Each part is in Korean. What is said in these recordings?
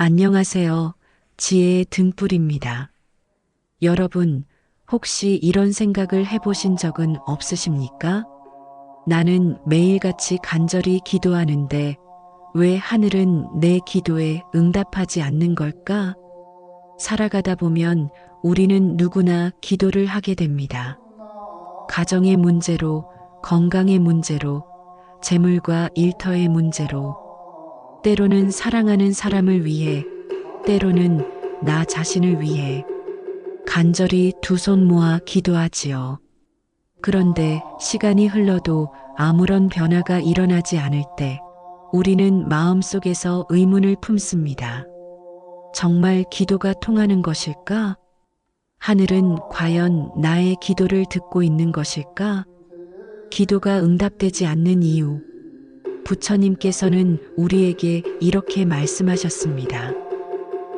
안녕하세요. 지혜의 등불입니다. 여러분, 혹시 이런 생각을 해보신 적은 없으십니까? 나는 매일같이 간절히 기도하는데 왜 하늘은 내 기도에 응답하지 않는 걸까? 살아가다 보면 우리는 누구나 기도를 하게 됩니다. 가정의 문제로, 건강의 문제로, 재물과 일터의 문제로, 때로는 사랑하는 사람을 위해, 때로는 나 자신을 위해 간절히 두 손 모아 기도하지요. 그런데 시간이 흘러도 아무런 변화가 일어나지 않을 때 우리는 마음속에서 의문을 품습니다. 정말 기도가 통하는 것일까? 하늘은 과연 나의 기도를 듣고 있는 것일까? 기도가 응답되지 않는 이유. 부처님께서는 우리에게 이렇게 말씀하셨습니다.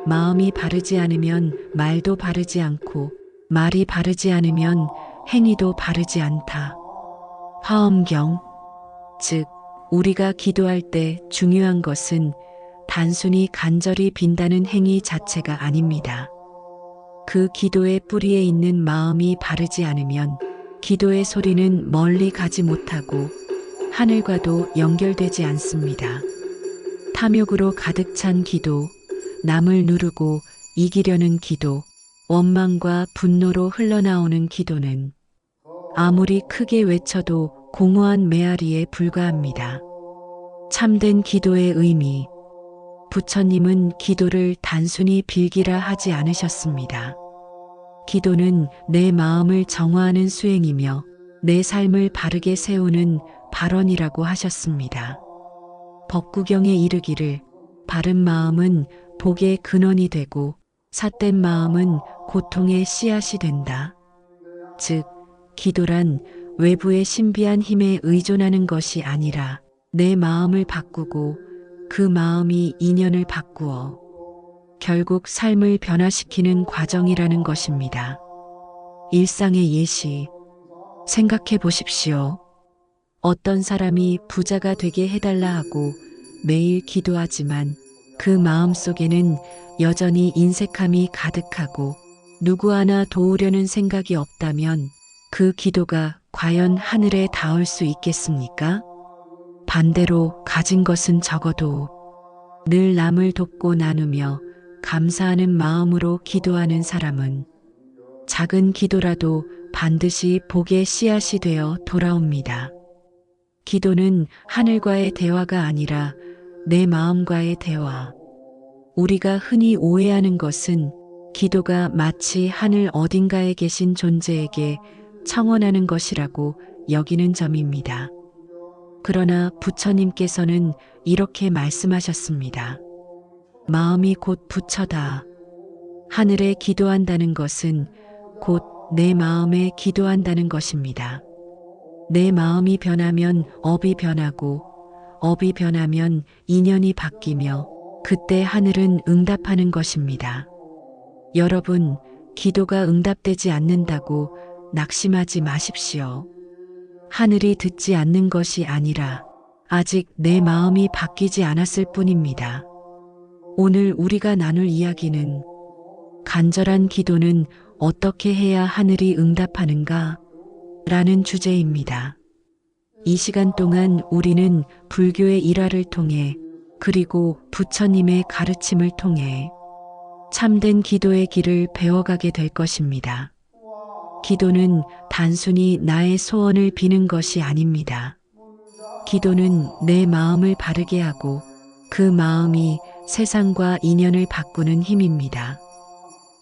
마음이 바르지 않으면 말도 바르지 않고 말이 바르지 않으면 행위도 바르지 않다. 화엄경. 즉, 우리가 기도할 때 중요한 것은 단순히 간절히 빈다는 행위 자체가 아닙니다. 그 기도의 뿌리에 있는 마음이 바르지 않으면 기도의 소리는 멀리 가지 못하고 하늘과도 연결되지 않습니다. 탐욕으로 가득 찬 기도, 남을 누르고 이기려는 기도, 원망과 분노로 흘러나오는 기도는 아무리 크게 외쳐도 공허한 메아리에 불과합니다. 참된 기도의 의미. 부처님은 기도를 단순히 빌기라 하지 않으셨습니다. 기도는 내 마음을 정화하는 수행이며 내 삶을 바르게 세우는 발언이라고 하셨습니다. 법구경에 이르기를 바른 마음은 복의 근원이 되고 삿된 마음은 고통의 씨앗이 된다. 즉, 기도란 외부의 신비한 힘에 의존하는 것이 아니라 내 마음을 바꾸고 그 마음이 인연을 바꾸어 결국 삶을 변화시키는 과정이라는 것입니다. 일상의 예시. 생각해 보십시오. 어떤 사람이 부자가 되게 해달라 하고 매일 기도하지만 그 마음 속에는 여전히 인색함이 가득하고 누구 하나 도우려는 생각이 없다면 그 기도가 과연 하늘에 닿을 수 있겠습니까? 반대로 가진 것은 적어도 늘 남을 돕고 나누며 감사하는 마음으로 기도하는 사람은 작은 기도라도 반드시 복의 씨앗이 되어 돌아옵니다. 기도는 하늘과의 대화가 아니라 내 마음과의 대화. 우리가 흔히 오해하는 것은 기도가 마치 하늘 어딘가에 계신 존재에게 청원하는 것이라고 여기는 점입니다. 그러나 부처님께서는 이렇게 말씀하셨습니다. 마음이 곧 부처다. 하늘에 기도한다는 것은 곧 내 마음에 기도한다는 것입니다. 내 마음이 변하면 업이 변하고 업이 변하면 인연이 바뀌며 그때 하늘은 응답하는 것입니다. 여러분, 기도가 응답되지 않는다고 낙심하지 마십시오. 하늘이 듣지 않는 것이 아니라 아직 내 마음이 바뀌지 않았을 뿐입니다. 오늘 우리가 나눌 이야기는 간절한 기도는 어떻게 해야 하늘이 응답하는가? 라는 주제입니다. 이 시간 동안 우리는 불교의 일화를 통해 그리고 부처님의 가르침을 통해 참된 기도의 길을 배워가게 될 것입니다. 기도는 단순히 나의 소원을 비는 것이 아닙니다. 기도는 내 마음을 바르게 하고 그 마음이 세상과 인연을 바꾸는 힘입니다.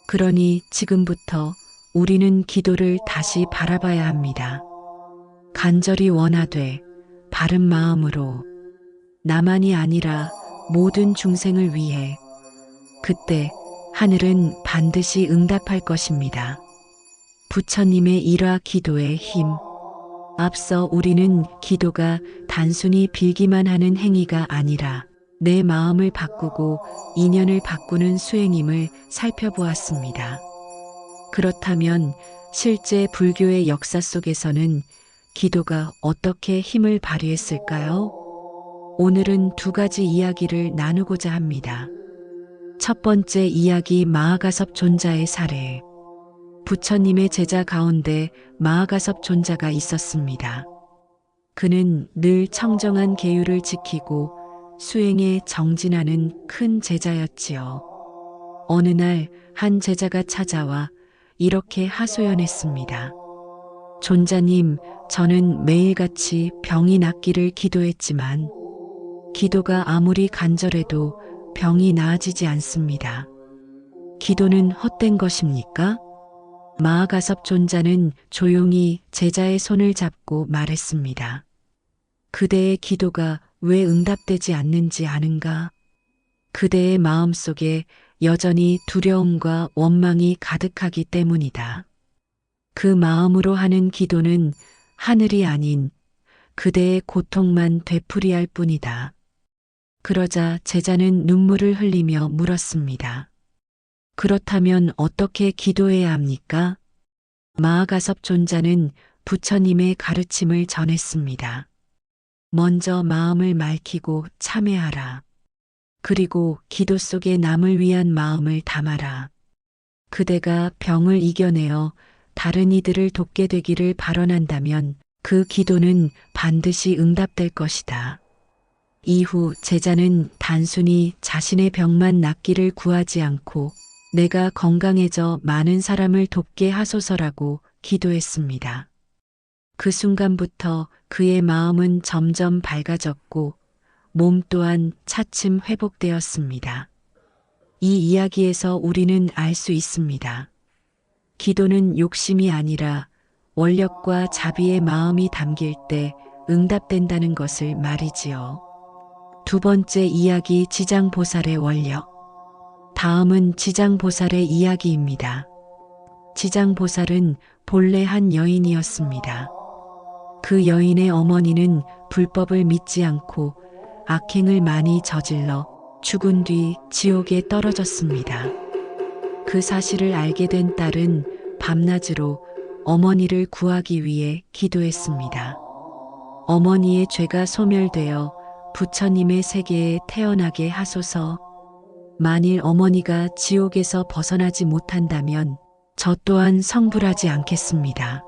그러니 지금부터 우리는 기도를 다시 바라봐야 합니다. 간절히 원하되 바른 마음으로 나만이 아니라 모든 중생을 위해 그때 하늘은 반드시 응답할 것입니다. 부처님의 일화 기도의 힘. 앞서 우리는 기도가 단순히 빌기만 하는 행위가 아니라 내 마음을 바꾸고 인연을 바꾸는 수행임을 살펴보았습니다. 그렇다면 실제 불교의 역사 속에서는 기도가 어떻게 힘을 발휘했을까요? 오늘은 두 가지 이야기를 나누고자 합니다. 첫 번째 이야기 마하가섭 존자의 사례. 부처님의 제자 가운데 마하가섭 존자가 있었습니다. 그는 늘 청정한 계율을 지키고 수행에 정진하는 큰 제자였지요. 어느 날 한 제자가 찾아와 이렇게 하소연했습니다. 존자님, 저는 매일같이 병이 낫기를 기도했지만 기도가 아무리 간절해도 병이 나아지지 않습니다. 기도는 헛된 것입니까? 마하가섭 존자는 조용히 제자의 손을 잡고 말했습니다. 그대의 기도가 왜 응답되지 않는지 아는가? 그대의 마음 속에 여전히 두려움과 원망이 가득하기 때문이다. 그 마음으로 하는 기도는 하늘이 아닌 그대의 고통만 되풀이할 뿐이다. 그러자 제자는 눈물을 흘리며 물었습니다. 그렇다면 어떻게 기도해야 합니까? 마하가섭 존자는 부처님의 가르침을 전했습니다. 먼저 마음을 맑히고 참회하라. 그리고 기도 속에 남을 위한 마음을 담아라. 그대가 병을 이겨내어 다른 이들을 돕게 되기를 발언한다면 그 기도는 반드시 응답될 것이다. 이후 제자는 단순히 자신의 병만 낫기를 구하지 않고 내가 건강해져 많은 사람을 돕게 하소서라고 기도했습니다. 그 순간부터 그의 마음은 점점 밝아졌고 몸 또한 차츰 회복되었습니다. 이 이야기에서 우리는 알 수 있습니다. 기도는 욕심이 아니라 원력과 자비의 마음이 담길 때 응답된다는 것을 말이지요. 두 번째 이야기 지장보살의 원력. 다음은 지장보살의 이야기입니다. 지장보살은 본래 한 여인이었습니다. 그 여인의 어머니는 불법을 믿지 않고 악행을 많이 저질러 죽은 뒤 지옥에 떨어졌습니다. 그 사실을 알게 된 딸은 밤낮으로 어머니를 구하기 위해 기도했습니다. 어머니의 죄가 소멸되어 부처님의 세계에 태어나게 하소서. 만일 어머니가 지옥에서 벗어나지 못한다면 저 또한 성불하지 않겠습니다.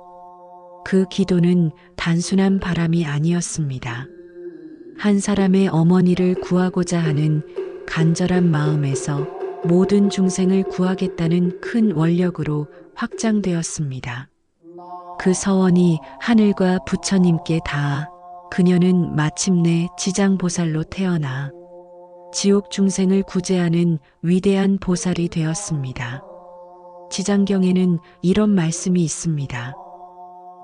그 기도는 단순한 바람이 아니었습니다. 한 사람의 어머니를 구하고자 하는 간절한 마음에서 모든 중생을 구하겠다는 큰 원력으로 확장되었습니다. 그 서원이 하늘과 부처님께 닿아 그녀는 마침내 지장보살로 태어나 지옥 중생을 구제하는 위대한 보살이 되었습니다. 지장경에는 이런 말씀이 있습니다.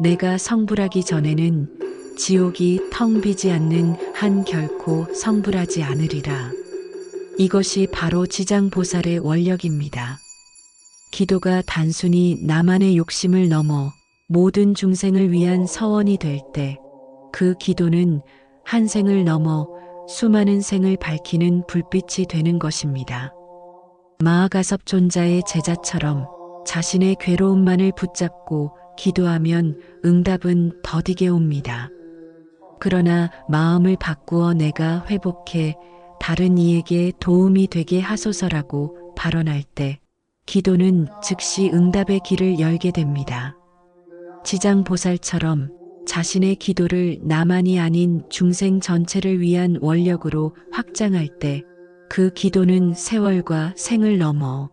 내가 성불하기 전에는 지옥이 텅 비지 않는 한 결코 성불하지 않으리라. 이것이 바로 지장보살의 원력입니다. 기도가 단순히 나만의 욕심을 넘어 모든 중생을 위한 서원이 될 때 그 기도는 한 생을 넘어 수많은 생을 밝히는 불빛이 되는 것입니다. 마하가섭 존자의 제자처럼 자신의 괴로움만을 붙잡고 기도하면 응답은 더디게 옵니다. 그러나 마음을 바꾸어 내가 회복해 다른 이에게 도움이 되게 하소서라고 발언할 때 기도는 즉시 응답의 길을 열게 됩니다. 지장보살처럼 자신의 기도를 나만이 아닌 중생 전체를 위한 원력으로 확장할 때 그 기도는 세월과 생을 넘어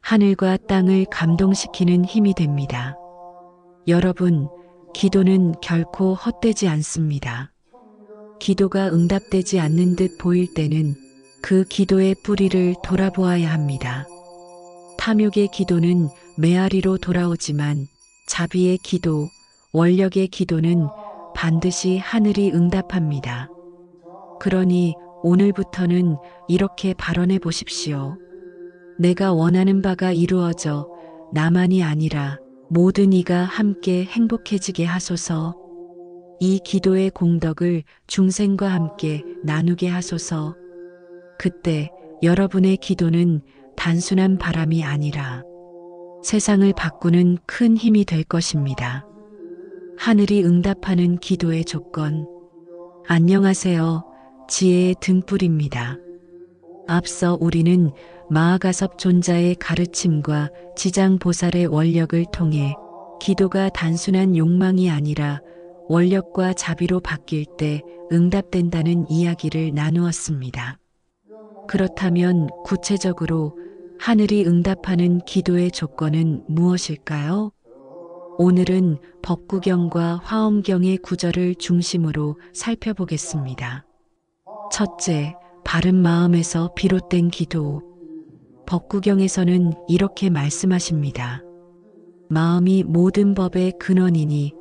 하늘과 땅을 감동시키는 힘이 됩니다. 여러분, 기도는 결코 헛되지 않습니다. 기도가 응답되지 않는 듯 보일 때는 그 기도의 뿌리를 돌아보아야 합니다. 탐욕의 기도는 메아리로 돌아오지만 자비의 기도, 원력의 기도는 반드시 하늘이 응답합니다. 그러니 오늘부터는 이렇게 발언해 보십시오. 내가 원하는 바가 이루어져 나만이 아니라 모든 이가 함께 행복해지게 하소서. 이 기도의 공덕을 중생과 함께 나누게 하소서. 그때 여러분의 기도는 단순한 바람이 아니라 세상을 바꾸는 큰 힘이 될 것입니다. 하늘이 응답하는 기도의 조건. 안녕하세요. 지혜의 등불입니다. 앞서 우리는 마아가섭 존자의 가르침과 지장 보살의 원력을 통해 기도가 단순한 욕망이 아니라 원력과 자비로 바뀔 때 응답된다는 이야기를 나누었습니다. 그렇다면 구체적으로 하늘이 응답하는 기도의 조건은 무엇일까요? 오늘은 법구경과 화엄경의 구절을 중심으로 살펴보겠습니다. 첫째, 바른 마음에서 비롯된 기도. 법구경에서는 이렇게 말씀하십니다. 마음이 모든 법의 근원이니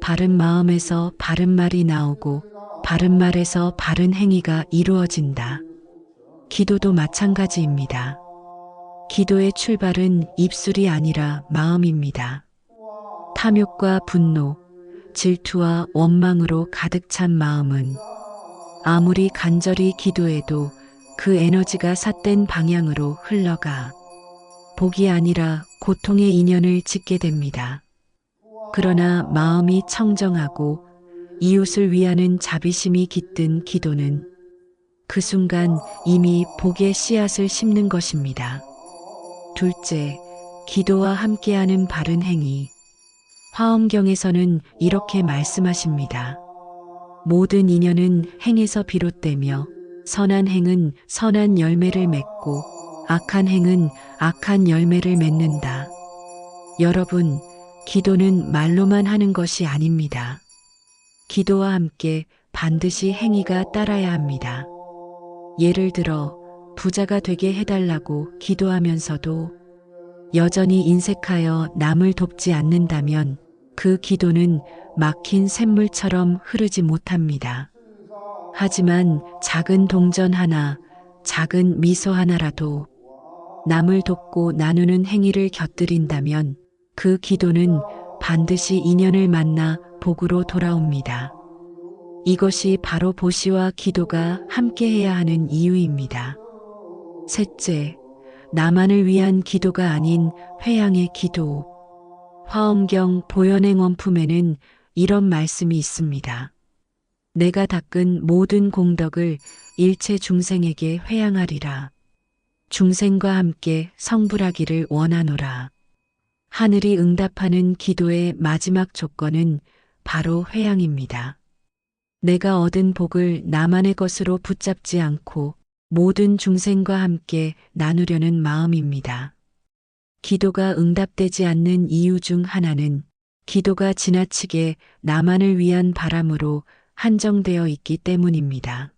바른 마음에서 바른 말이 나오고 바른 말에서 바른 행위가 이루어진다. 기도도 마찬가지입니다. 기도의 출발은 입술이 아니라 마음입니다. 탐욕과 분노, 질투와 원망으로 가득 찬 마음은 아무리 간절히 기도해도 그 에너지가 삿된 방향으로 흘러가 복이 아니라 고통의 인연을 짓게 됩니다. 그러나 마음이 청정하고 이웃을 위하는 자비심이 깃든 기도는 그 순간 이미 복의 씨앗을 심는 것입니다. 둘째, 기도와 함께하는 바른 행위. 화엄경에서는 이렇게 말씀하십니다. 모든 인연은 행에서 비롯되며 선한 행은 선한 열매를 맺고 악한 행은 악한 열매를 맺는다. 여러분, 기도는 말로만 하는 것이 아닙니다. 기도와 함께 반드시 행위가 따라야 합니다. 예를 들어, 부자가 되게 해달라고 기도하면서도 여전히 인색하여 남을 돕지 않는다면 그 기도는 막힌 샘물처럼 흐르지 못합니다. 하지만 작은 동전 하나, 작은 미소 하나라도 남을 돕고 나누는 행위를 곁들인다면 그 기도는 반드시 인연을 만나 복으로 돌아옵니다. 이것이 바로 보시와 기도가 함께해야 하는 이유입니다. 셋째, 나만을 위한 기도가 아닌 회양의 기도. 화엄경 보현행 원품에는 이런 말씀이 있습니다. 내가 닦은 모든 공덕을 일체 중생에게 회양하리라. 중생과 함께 성불하기를 원하노라. 하늘이 응답하는 기도의 마지막 조건은 바로 회양입니다. 내가 얻은 복을 나만의 것으로 붙잡지 않고 모든 중생과 함께 나누려는 마음입니다. 기도가 응답되지 않는 이유 중 하나는 기도가 지나치게 나만을 위한 바람으로 한정되어 있기 때문입니다.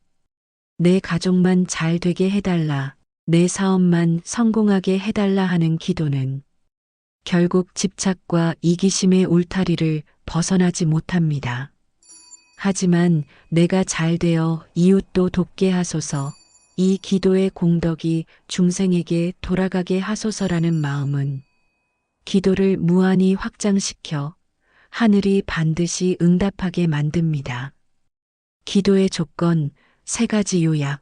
내 가족만 잘 되게 해달라, 내 사업만 성공하게 해달라 하는 기도는 결국 집착과 이기심의 울타리를 벗어나지 못합니다. 하지만 내가 잘 되어 이웃도 돕게 하소서 이 기도의 공덕이 중생에게 돌아가게 하소서라는 마음은 기도를 무한히 확장시켜 하늘이 반드시 응답하게 만듭니다. 기도의 조건 세 가지 요약.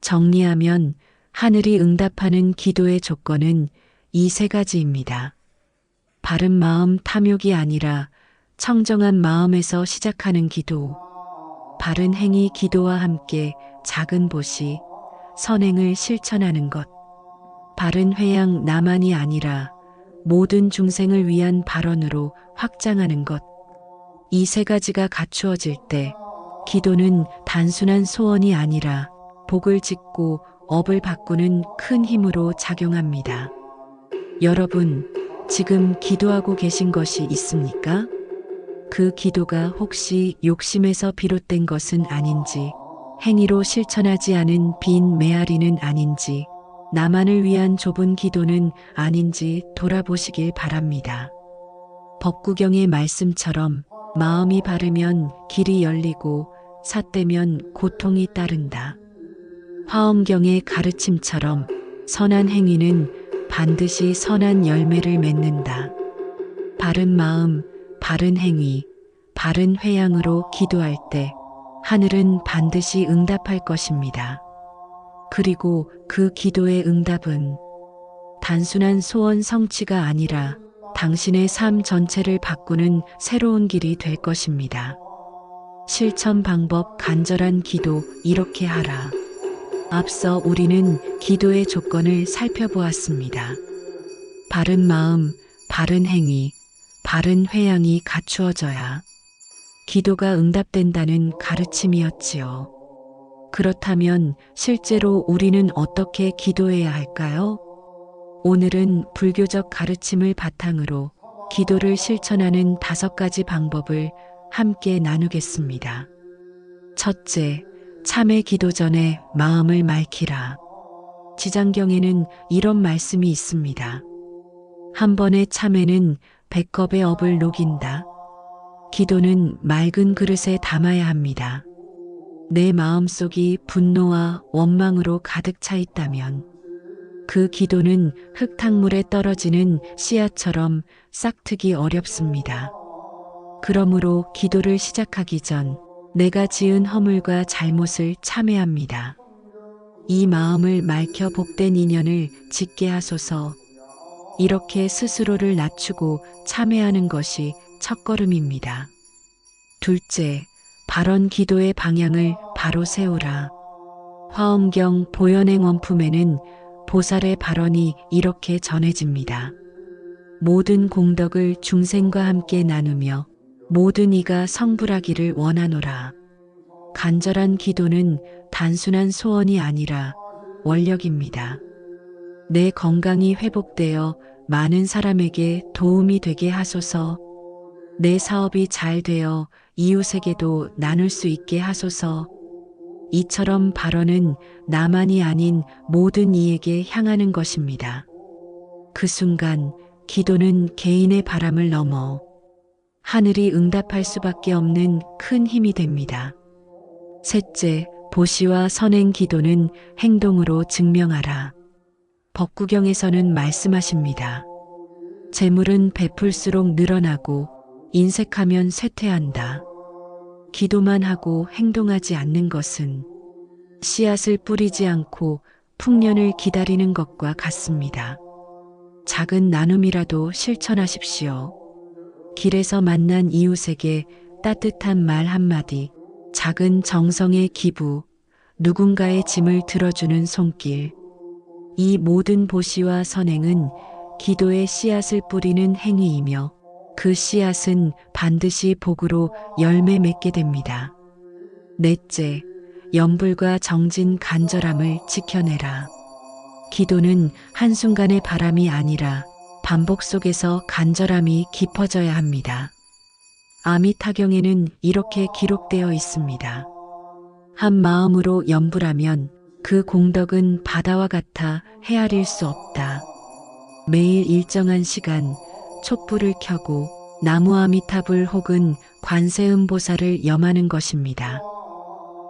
정리하면 하늘이 응답하는 기도의 조건은 이 세 가지입니다. 바른 마음 탐욕이 아니라 청정한 마음에서 시작하는 기도. 바른 행위 기도와 함께 작은 보시, 선행을 실천하는 것. 바른 회양 나만이 아니라 모든 중생을 위한 발언으로 확장하는 것. 이 세 가지가 갖추어질 때 기도는 단순한 소원이 아니라 복을 짓고 업을 바꾸는 큰 힘으로 작용합니다. 여러분, 지금 기도하고 계신 것이 있습니까? 그 기도가 혹시 욕심에서 비롯된 것은 아닌지, 행위로 실천하지 않은 빈 메아리는 아닌지, 나만을 위한 좁은 기도는 아닌지 돌아보시길 바랍니다. 법구경의 말씀처럼 마음이 바르면 길이 열리고 삿되면 고통이 따른다. 화엄경의 가르침처럼 선한 행위는 반드시 선한 열매를 맺는다. 바른 마음, 바른 행위, 바른 회양으로 기도할 때 하늘은 반드시 응답할 것입니다. 그리고 그 기도의 응답은 단순한 소원 성취가 아니라 당신의 삶 전체를 바꾸는 새로운 길이 될 것입니다. 실천 방법 간절한 기도 이렇게 하라. 앞서 우리는 기도의 조건을 살펴보았습니다. 바른 마음, 바른 행위, 바른 회양이 갖추어져야 기도가 응답된다는 가르침이었지요. 그렇다면 실제로 우리는 어떻게 기도해야 할까요? 오늘은 불교적 가르침을 바탕으로 기도를 실천하는 다섯 가지 방법을 함께 나누겠습니다. 첫째, 참회 기도 전에 마음을 맑히라. 지장경에는 이런 말씀이 있습니다. 한 번의 참회는 백컵의 업을 녹인다. 기도는 맑은 그릇에 담아야 합니다. 내 마음속이 분노와 원망으로 가득 차 있다면 그 기도는 흙탕물에 떨어지는 씨앗처럼 싹트기 어렵습니다. 그러므로 기도를 시작하기 전 내가 지은 허물과 잘못을 참회합니다. 이 마음을 맑혀 복된 인연을 짓게 하소서 이렇게 스스로를 낮추고 참회하는 것이 첫걸음입니다. 둘째, 발언 기도의 방향을 바로 세우라. 화엄경 보현행 원품에는 보살의 발언이 이렇게 전해집니다. 모든 공덕을 중생과 함께 나누며 모든 이가 성불하기를 원하노라. 간절한 기도는 단순한 소원이 아니라 원력입니다. 내 건강이 회복되어 많은 사람에게 도움이 되게 하소서. 내 사업이 잘 되어 이웃에게도 나눌 수 있게 하소서. 이처럼 발언은 나만이 아닌 모든 이에게 향하는 것입니다. 그 순간 기도는 개인의 바람을 넘어 하늘이 응답할 수밖에 없는 큰 힘이 됩니다. 셋째, 보시와 선행 기도는 행동으로 증명하라. 법구경에서는 말씀하십니다. 재물은 베풀수록 늘어나고 인색하면 쇠퇴한다. 기도만 하고 행동하지 않는 것은 씨앗을 뿌리지 않고 풍년을 기다리는 것과 같습니다. 작은 나눔이라도 실천하십시오. 길에서 만난 이웃에게 따뜻한 말 한마디, 작은 정성의 기부, 누군가의 짐을 들어주는 손길. 이 모든 보시와 선행은 기도의 씨앗을 뿌리는 행위이며 그 씨앗은 반드시 복으로 열매 맺게 됩니다. 넷째, 염불과 정진 간절함을 지켜내라. 기도는 한순간의 바람이 아니라 반복 속에서 간절함이 깊어져야 합니다. 아미타경에는 이렇게 기록되어 있습니다. 한 마음으로 염불하면 그 공덕은 바다와 같아 헤아릴 수 없다. 매일 일정한 시간 촛불을 켜고 나무 아미타불 혹은 관세음보살을 염하는 것입니다.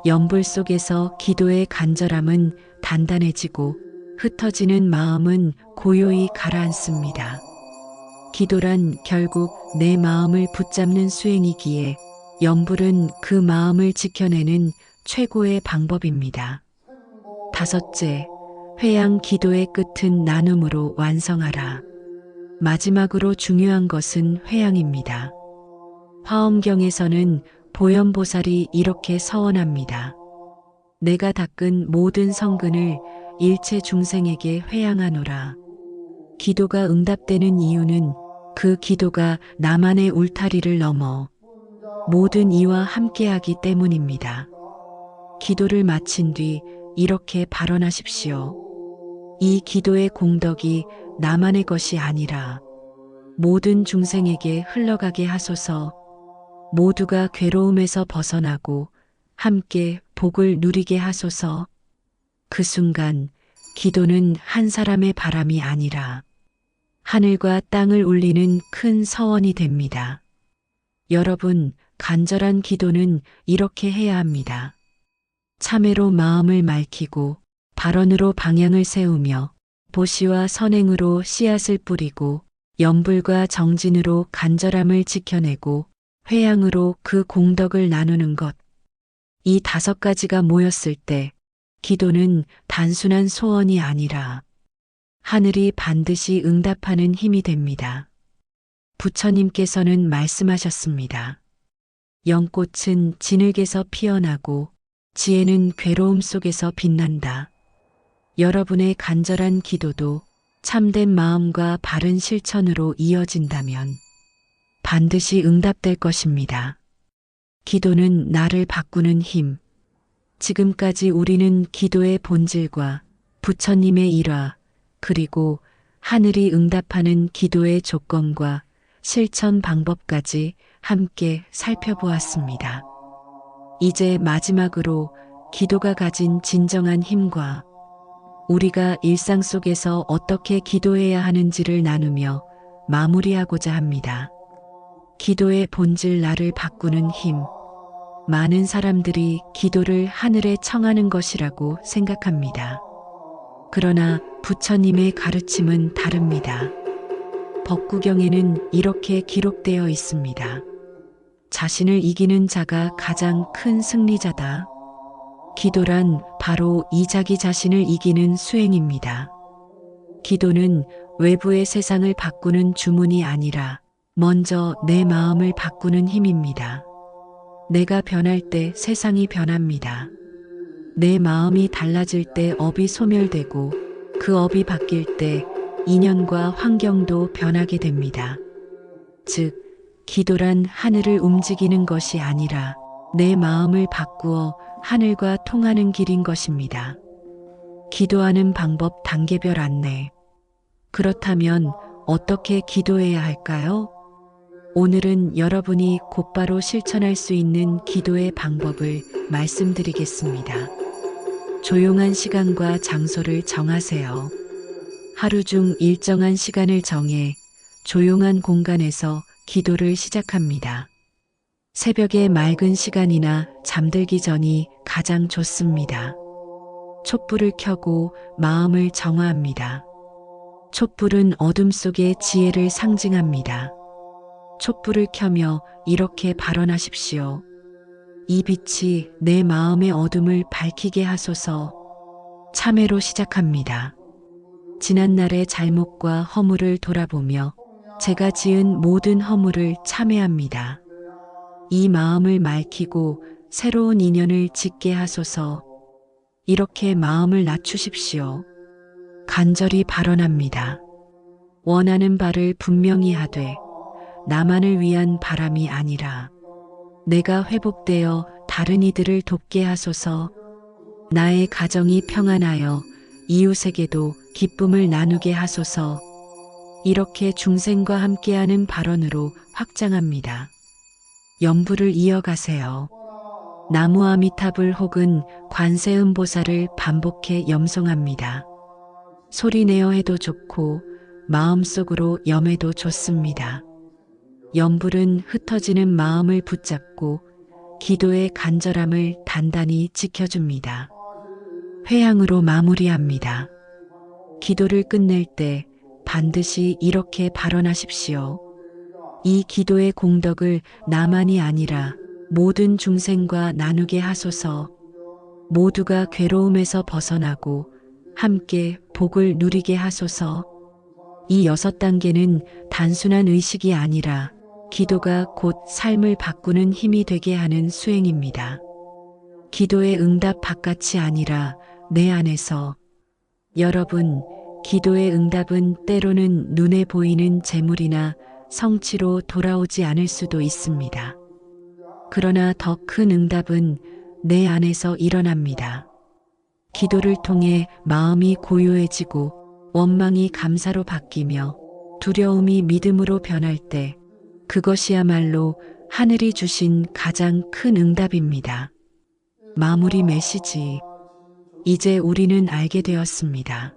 염불 속에서 기도의 간절함은 단단해지고 흩어지는 마음은 고요히 가라앉습니다. 기도란 결국 내 마음을 붙잡는 수행이기에 염불은 그 마음을 지켜내는 최고의 방법입니다. 다섯째, 회양 기도의 끝은 나눔으로 완성하라. 마지막으로 중요한 것은 회양입니다. 화엄경에서는 보현보살이 이렇게 서원합니다. 내가 닦은 모든 성근을 일체 중생에게 회양하노라. 기도가 응답되는 이유는 그 기도가 나만의 울타리를 넘어 모든 이와 함께하기 때문입니다. 기도를 마친 뒤 이렇게 발언하십시오. 이 기도의 공덕이 나만의 것이 아니라 모든 중생에게 흘러가게 하소서 모두가 괴로움에서 벗어나고 함께 복을 누리게 하소서 그 순간 기도는 한 사람의 바람이 아니라 하늘과 땅을 울리는 큰 서원이 됩니다. 여러분, 간절한 기도는 이렇게 해야 합니다. 참회로 마음을 맑히고 발언으로 방향을 세우며 보시와 선행으로 씨앗을 뿌리고 염불과 정진으로 간절함을 지켜내고 회양으로 그 공덕을 나누는 것. 이 다섯 가지가 모였을 때 기도는 단순한 소원이 아니라 하늘이 반드시 응답하는 힘이 됩니다. 부처님께서는 말씀하셨습니다. 연꽃은 진흙에서 피어나고 지혜는 괴로움 속에서 빛난다. 여러분의 간절한 기도도 참된 마음과 바른 실천으로 이어진다면 반드시 응답될 것입니다. 기도는 나를 바꾸는 힘. 지금까지 우리는 기도의 본질과 부처님의 일화, 그리고 하늘이 응답하는 기도의 조건과 실천 방법까지 함께 살펴보았습니다. 이제 마지막으로 기도가 가진 진정한 힘과 우리가 일상 속에서 어떻게 기도해야 하는지를 나누며 마무리하고자 합니다. 기도의 본질 나를 바꾸는 힘. 많은 사람들이 기도를 하늘에 청하는 것이라고 생각합니다. 그러나 부처님의 가르침은 다릅니다. 법구경에는 이렇게 기록되어 있습니다. 자신을 이기는 자가 가장 큰 승리자다. 기도란 바로 이 자기 자신을 이기는 수행입니다. 기도는 외부의 세상을 바꾸는 주문이 아니라 먼저 내 마음을 바꾸는 힘입니다. 내가 변할 때 세상이 변합니다. 내 마음이 달라질 때 업이 소멸되고 그 업이 바뀔 때 인연과 환경도 변하게 됩니다. 즉, 기도란 하늘을 움직이는 것이 아니라 내 마음을 바꾸어 하늘과 통하는 길인 것입니다. 기도하는 방법 단계별 안내. 그렇다면 어떻게 기도해야 할까요? 오늘은 여러분이 곧바로 실천할 수 있는 기도의 방법을 말씀드리겠습니다. 조용한 시간과 장소를 정하세요. 하루 중 일정한 시간을 정해 조용한 공간에서 기도를 시작합니다. 새벽의 맑은 시간이나 잠들기 전이 가장 좋습니다. 촛불을 켜고 마음을 정화합니다. 촛불은 어둠 속의 지혜를 상징합니다. 촛불을 켜며 이렇게 발언하십시오. 이 빛이 내 마음의 어둠을 밝히게 하소서. 참회로 시작합니다. 지난날의 잘못과 허물을 돌아보며 제가 지은 모든 허물을 참회합니다. 이 마음을 맑히고 새로운 인연을 짓게 하소서. 이렇게 마음을 낮추십시오. 간절히 발언합니다. 원하는 바를 분명히 하되 나만을 위한 바람이 아니라 내가 회복되어 다른 이들을 돕게 하소서 나의 가정이 평안하여 이웃에게도 기쁨을 나누게 하소서 이렇게 중생과 함께하는 발언으로 확장합니다. 연부를 이어가세요. 나무 아미타불 혹은 관세음보살을 반복해 염송합니다. 소리내어 해도 좋고 마음속으로 염해도 좋습니다. 염불은 흩어지는 마음을 붙잡고 기도의 간절함을 단단히 지켜줍니다. 회양으로 마무리합니다. 기도를 끝낼 때 반드시 이렇게 발언하십시오. 이 기도의 공덕을 나만이 아니라 모든 중생과 나누게 하소서 모두가 괴로움에서 벗어나고 함께 복을 누리게 하소서 이 여섯 단계는 단순한 의식이 아니라 기도가 곧 삶을 바꾸는 힘이 되게 하는 수행입니다. 기도의 응답 바깥이 아니라 내 안에서 여러분, 기도의 응답은 때로는 눈에 보이는 재물이나 성취로 돌아오지 않을 수도 있습니다. 그러나 더 큰 응답은 내 안에서 일어납니다. 기도를 통해 마음이 고요해지고 원망이 감사로 바뀌며 두려움이 믿음으로 변할 때 그것이야말로 하늘이 주신 가장 큰 응답입니다. 마무리 메시지. 이제 우리는 알게 되었습니다.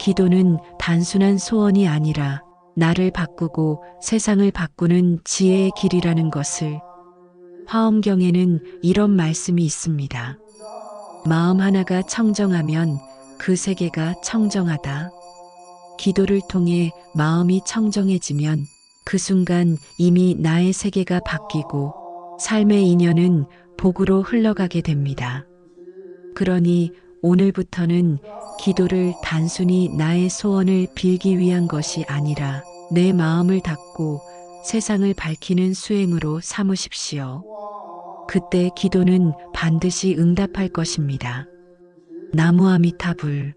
기도는 단순한 소원이 아니라 나를 바꾸고 세상을 바꾸는 지혜의 길이라는 것을 화엄경에는 이런 말씀이 있습니다. 마음 하나가 청정하면 그 세계가 청정하다. 기도를 통해 마음이 청정해지면 그 순간 이미 나의 세계가 바뀌고 삶의 인연은 복으로 흘러가게 됩니다. 그러니 오늘부터는 기도를 단순히 나의 소원을 빌기 위한 것이 아니라 내 마음을 닫고 세상을 밝히는 수행으로 삼으십시오. 그때 기도는 반드시 응답할 것입니다. 나무아미타불